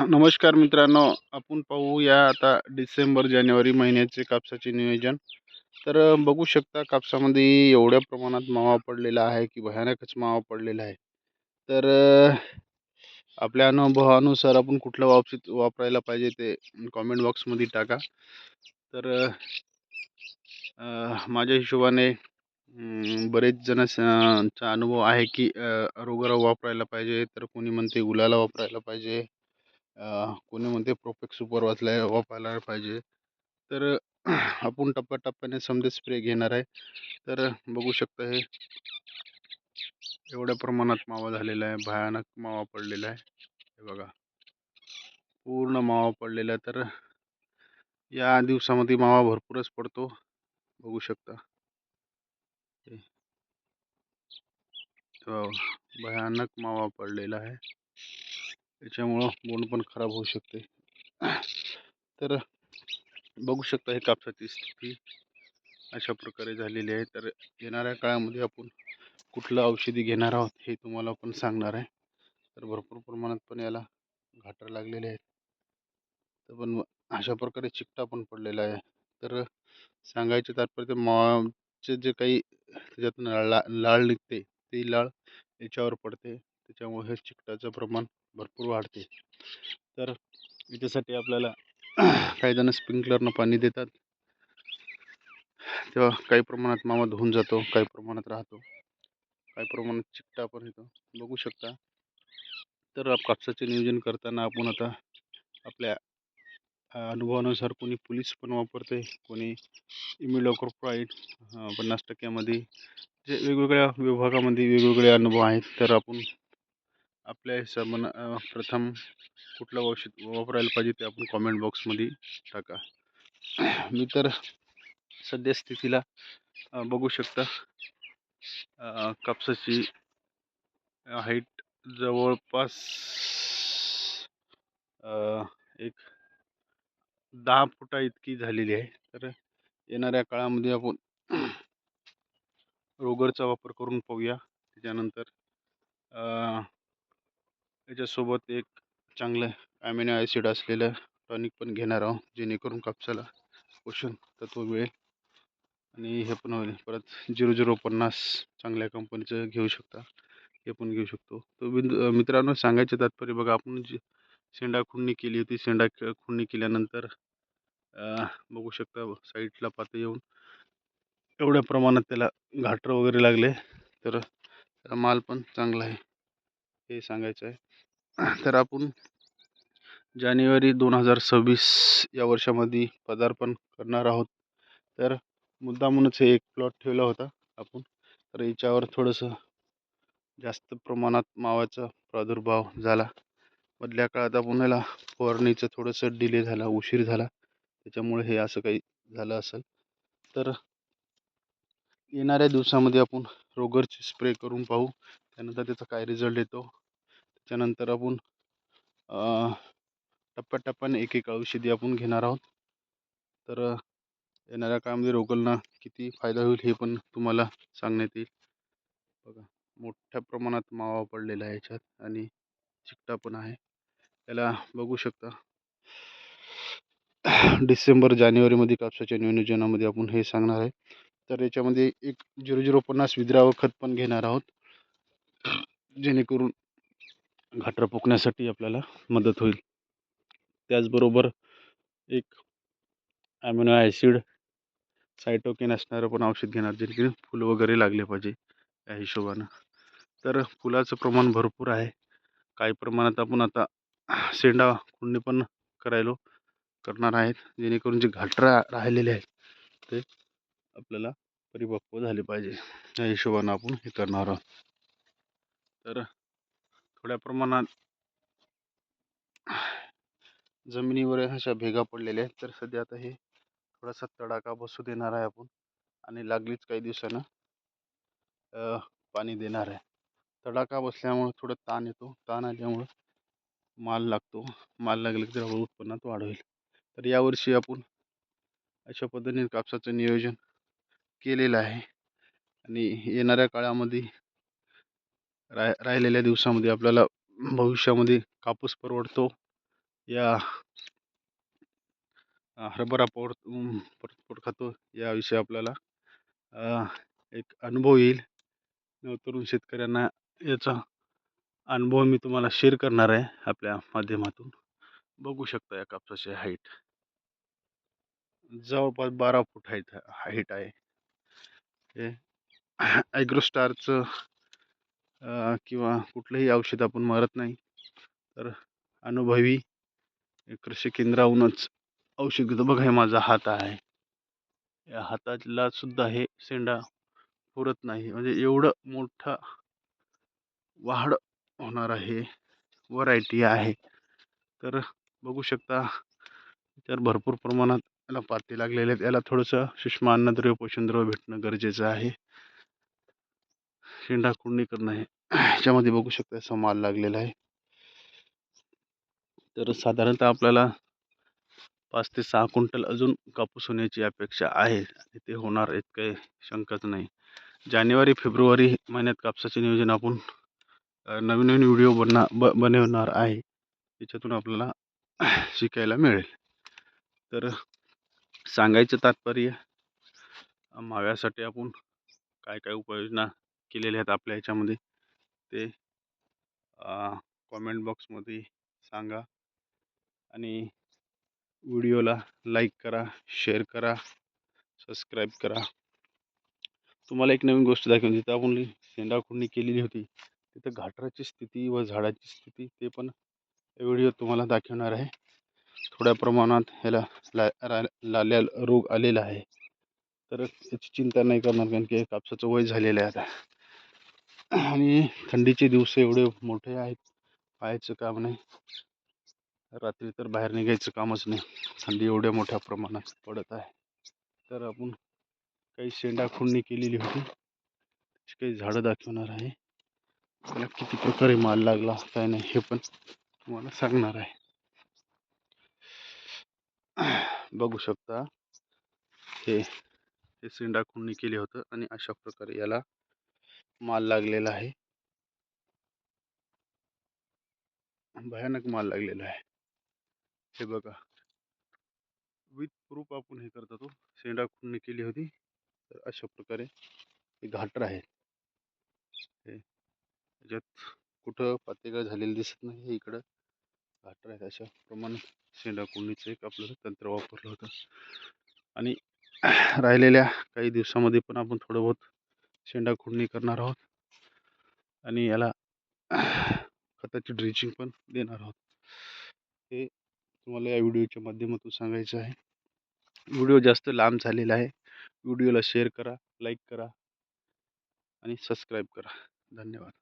नमस्कार मित्रांनो आपण पाहूया आता डिसेंबर जानेवारी महिन्याचे कापसाचे नियोजन. तर बघू शकता कापसामध्ये एवढ्या प्रमाणात मावा पडलेला आहे की भयानकच मावा पडलेला आहे. तर आपल्या अनुभवानुसार आपण कुठलं वापस वापरायला पाहिजे ते कॉमेंट बॉक्समध्ये टाका. तर माझ्या हिशोबाने बरेच जण चा अनुभव आहे की रोगराव रोगरा वापरायला पाहिजे तर कोणी म्हणते गुलाला वापरायला पाहिजे. कोणी म्हणते प्रोफेक्ट सुपर वाचला वापरायला पाहिजे. तर आपण टप्प्याटप्प्याने समजा स्प्रे घेणार आहे. तर बघू शकता हे एवढ्या प्रमाणात मावा झालेला आहे. भयानक मावा पडलेला आहे. हे बघा. पूर्ण मावा पडलेला आहे. तर या दिवसामध्ये मावा भरपूरच पडतो. बघू शकता. हो. भयानक मावा पडलेला आहे. त्याच्यामुळं बोंड पण खराब होऊ शकते. तर बघू शकता हे कापसाची स्थिती अशा प्रकारे झालेली आहे. तर येणाऱ्या काळामध्ये आपण कुठलं औषधी घेणार आहोत हे तुम्हाला पण सांगणार आहे. तर भरपूर प्रमाणात पण याला घाटर लागलेले आहेत. तर पण अशा प्रकारे चिकटा पण पडलेला आहे. तर सांगायचे तात्पर्य मावाचे जे काही त्याच्यातून ला लाळ निघते ती लाळ याच्यावर पडते. त्याच्यामुळे हे चिकटाचं प्रमाण भरपूर वाढते. तर याच्यासाठी आपल्याला काही जण स्प्रिंकलरनं पाणी देतात. तेव्हा काही प्रमाणात मावा धुवून जातो काही प्रमाणात राहतो काही प्रमाणात चिकटा पण येतो. बघू शकता. तर कापसाचे नियोजन करताना आपण आता आपल्या अनुभवानुसार कोणी पुलिस पण वापरते कोणी इमिडोक्रोप्राईड पन्नास टक्क्यामध्ये जे वेगवेगळ्या विभागामध्ये वेगवेगळे अनुभव आहेत तर आपण आपल्या हिशोबानं प्रथम कुठलं औषध वापरायला पाहिजे ते आपण कॉमेंट बॉक्समध्ये टाका. मी तर सध्या स्थितीला बघू शकता. कापसाची हाईट जवळपास एक दहा फुटा इतकी झालेली आहे. तर येणाऱ्या काळामध्ये आपण रोगरचा वापर करून पाहूया. त्याच्यानंतर त्याच्यासोबत एक चांगलं ॲमिनो ॲसिड असलेलं टॉनिक पण घेणार आहोत जेणेकरून कापसाला पोषण तत्व मिळेल. आणि हे पण होईल. परत झिरो झिरो पन्नास चांगल्या कंपनीचं घेऊ शकता. हे पण घेऊ शकतो. तर बिंदू मित्रांनो सांगायचं तात्पर्य बघा आपण जी शेंडा खुडणी केली होती शेंडा खुडणी केल्यानंतर बघू शकता साईडला पाते येऊन एवढ्या प्रमाणात त्याला घाटर वगैरे लागले. तर त्याला माल पण चांगला आहे. हे सांगायचं आहे. तर आपण जानेवारी दोन हजार सव्वीस या वर्षामध्ये पदार्पण करणार आहोत. तर मुद्दामूनच हे एक प्लॉट ठेवला होता आपण. तर याच्यावर थोडंसं जास्त प्रमाणात मावाचा प्रादुर्भाव झाला. मधल्या काळात आपण ह्याला फवारणीचं थोडंसं डिले झाला उशीर झाला. त्याच्यामुळे हे असं काही झालं असेल. तर येणाऱ्या दिवसामध्ये आपण रोगरची स्प्रे करून पाहू. त्यानंतर त्याचा काय रिझल्ट येतो? त्याच्यानंतर आपण टप्प्याटप्प्याने एक एक औषधी आपण घेणार आहोत. तर येणाऱ्या काळामध्ये रोगांना किती फायदा होईल हे पण तुम्हाला सांगण्यात येईल. बघा मोठ्या प्रमाणात मावा पडलेला आहे याच्यात आणि चिकटा पण आहे. त्याला बघू शकता डिसेंबर जानेवारीमध्ये कापसाच्या नियोजनामध्ये आपण हे सांगणार आहे. तर याच्यामध्ये एक झिरो झिरो पन्नास विद्रावं खत पण घेणार आहोत. जेणेकरून घाटर पोकण्यासाठी आपल्याला मदत होईल. त्याचबरोबर एक ॲमिनो ॲसिड सायटोकेन असणारं पण औषध घेणार जेणेकरून फुलं वगैरे लागले पाहिजे या हिशोबानं. तर फुलाचं प्रमाण भरपूर आहे. काही प्रमाणात आपण आता शेंडा कुंडी पण करायलो करणार आहेत. जेणेकरून जे घाटरा राहिलेले आहेत ते आपल्याला परिपक्व झाले पाहिजे. या हिशोबानं आपण हे करणार आहोत. तर थोड्या प्रमाणात जमिनीवर अशा भेगा पडलेल्या आहेत. तर सध्या आता हे थोडासा तडाखा बसू देणार आहे आपण आणि लागलीच काही दिवसानं पाणी देणार आहे. तडाखा बसल्यामुळं थोडं ताण येतो. ताण आल्यामुळं माल लागतो. माल लागले की जरा उत्पन्नात वाढ होईल तर यावर्षी आपण अशा पद्धतीने कापसाचं नियोजन केलेलं आहे. आणि येणाऱ्या काळामध्ये राह राहिलेल्या दिवसामध्ये आपल्याला भविष्यामध्ये कापूस परवडतो. या हरभरा पोड पोट खातो याविषयी आपल्याला एक अनुभव येईल. तरुण शेतकऱ्यांना याचा अनुभव मी तुम्हाला शेअर करणार आहे आपल्या माध्यमातून. बघू शकता या कापसाची हाईट जवळपास बारा फूट हाईट हाईट आहे. हे ॲग्रोस्टारचं किंवा कुठलंही औषध आपण मारत नाही तर अनुभवी कृषी केंद्राहूनच औषध बघा हे माझा हात आहे. या हाताला सुद्धा हे शेंडा पुरत नाही. म्हणजे एवढं मोठा वाढ होणार आहे व्हरायटी आहे. तर बघू शकता तर भरपूर प्रमाणात याला पाती लागलेले आहेत. याला थोडंसं सूक्ष्म अन्नद्रव्य पोषणद्रव्य भेटणं गरजेचं आहे. शेंडा कुंडी करणं आहे ह्याच्यामध्ये बघू शकता असा माल लागलेला आहे. तर साधारणतः आपल्याला पाच ते सहा क्विंटल अजून कापूस होण्याची अपेक्षा आहे आणि ते होणार इतकं काही शंकाच नाही. जानेवारी फेब्रुवारी महिन्यात कापसाचे नियोजन आपण नवीन नवीन व्हिडिओ बनना ब बनवणार आहे. त्याच्यातून आपल्याला शिकायला मिळेल. तर सांगायचं तात्पर्य माव्यासाठी आपण काय काय उपाययोजना केलेले आहेत आपल्या ह्याच्यामध्ये. ते कॉमेंट बॉक्समध्ये सांगा आणि व्हिडिओला लाईक करा शेअर करा सबस्क्राईब करा. तुम्हाला एक नवीन गोष्ट दाखवून जिथं आपण शेंडाखुंडी केलेली होती तिथं घाटराची स्थिती व झाडाची स्थिती ते पण व्हिडिओ तुम्हाला दाखवणार आहे. थोड्या प्रमाणात ह्याला ला रा लाल्या रोग आलेला आहे. तर याची चिंता नाही करणार कारण की कापसाचं वय झालेलं आहे आता. आणि थंडीचे दिवस एवढे मोठे आहेत. पाहायचं काम नाही. रात्री तर बाहेर निघायचं कामच नाही. थंडी एवढ्या मोठ्या प्रमाणात पडत आहे. तर आपण काही शेंडाखुंडी केलेली होती. त्याची काही झाडं दाखवणार आहे. त्याला किती प्रकारे माल लागला काय नाही हे पण तुम्हाला सांगणार आहे. बघू शकता. हे हे शेंडाखुंडी केले होतं आणि अशा प्रकारे याला माल लागलेला आहे. भयानक माल लागलेला आहे. हे बघा. विथ प्रूफ आपण हे करत होतो. शेंडा केली होती. तर अशा प्रकारे हे घाटर आहे हे याच्यात कुठं पातेगा झालेलं दिसत नाही हे इकडं घाटर आहेत. अशा प्रमाणे शेंडा कुंडीचं एक आपलं तंत्र वापरलं होतं. आणि राहिलेल्या काही दिवसामध्ये पण आपण थोडं बहुत शेंडा खुंडणी करणार आहोत. आणि याला खताची ड्रिचिंग पण देणार आहोत. हे तुम्हाला या व्हिडिओच्या माध्यमातून सांगायचं आहे. व्हिडिओ जास्त लांब झालेला आहे. व्हिडिओला शेअर करा लाईक करा आणि सबस्क्राईब करा. धन्यवाद.